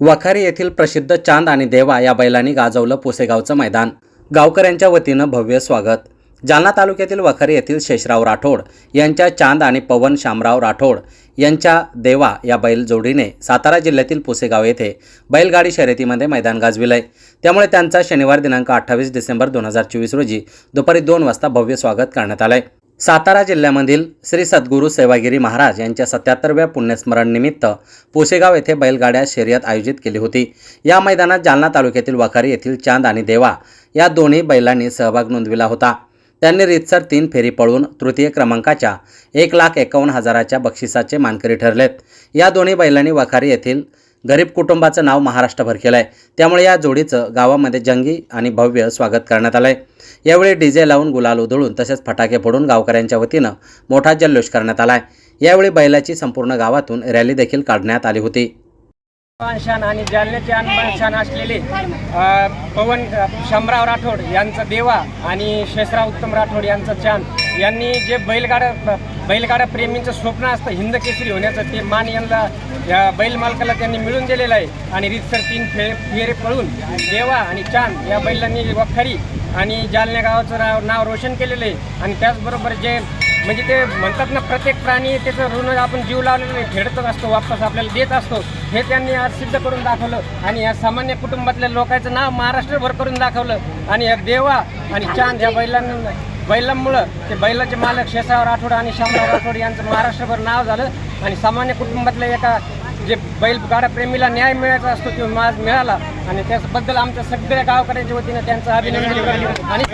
वखारी येथील प्रसिद्ध चांद आणि देवा या बैलांनी गाजवलं पुसेगावचं मैदान. गावकऱ्यांच्या वतीनं भव्य स्वागत. जालना तालुक्यातील वखारी येथील शेषराव राठोड यांच्या चांद आणि पवन शामराव राठोड यांच्या देवा या बैल जोडीने सातारा जिल्ह्यातील पुसेगाव येथे बैलगाडी शर्यतीमध्ये मैदान गाजविलंय. त्यामुळे त्यांचा शनिवार दिनांक अठ्ठावीस डिसेंबर दोन हजार चोवीस रोजी दुपारी दोन वाजता भव्य स्वागत करण्यात आलंय. सातारा जिल्ह्यामधील श्री सद्गुरू सेवागिरी महाराज यांच्या सत्याहत्तरव्या पुण्यस्मरणनिमित्त पोसेगाव येथे बैलगाड्या शर्यत आयोजित केली होती. या मैदानात जालना तालुक्यातील वखारी येथील चांद आणि देवा या दोन्ही बैलांनी सहभाग नोंदविला होता. त्यांनी रितसर तीन फेरी पळून तृतीय क्रमांकाच्या एक लाख एकावन्न हजाराच्या बक्षिसाचे मानकरी ठरलेत. या दोन्ही बैलांनी वखारी येथील गरीब कुटुंबाचं नाव महाराष्ट्रभर केलं आहे त्यामुळे या जोडीचं गावामध्ये जंगी आणि भव्य स्वागत करण्यात आलं आहे यावेळी डीजे लावून गुलाल उधळून तसेच फटाके फोडून गावकऱ्यांच्या वतीनं मोठा जल्लोष करण्यात आला आहे यावेळी बैलाची संपूर्ण गावातून रॅली देखील काढण्यात आली होती. आणि जालन्याचे अनबान असलेले पवन शंभराव राठोड यांचं देवा आणि शेषराव उत्तम राठोड यांचं चांद यांनी जे बैलगाडा बैलगाड्या बैलगाडा प्रेमींचं स्वप्न असतं. हिंद केसरी होण्याचं ते मान यांना या बैल मालकाला त्यांनी मिळून दिलेलं आहे. आणि रितसर तीन फे फेरे पळून देवा आणि चांद या बैलांनी वखारी आणि जालन्या गावाचं नाव नाव रोशन केलेलं आहे. आणि त्याचबरोबर जे म्हणजे ते म्हणतात ना प्रत्येक प्राणी त्याचं ऋण आपण जीव लावलेलं आहे, फेडतच असतो वापस आपल्याला देत असतो. हे त्यांनी आज सिद्ध करून दाखवलं. आणि या सामान्य कुटुंबातल्या लोकांचं नाव महाराष्ट्रभर करून दाखवलं. आणि या देवा आणि चांद या बैलांना बैलांमुळं ते बैलाचे मालक शेषराव राठोड आणि शामराव राठोड यांचं महाराष्ट्रभर नाव झालं आणि सामान्य कुटुंबातल्या एका जे बैलगाडा प्रेमीला न्याय मिळायचा असतो तो माज मिळाला. आणि त्याबद्दल आमच्या सगळ्या गावकऱ्यांच्या वतीनं त्यांचं अभिनंदन आणि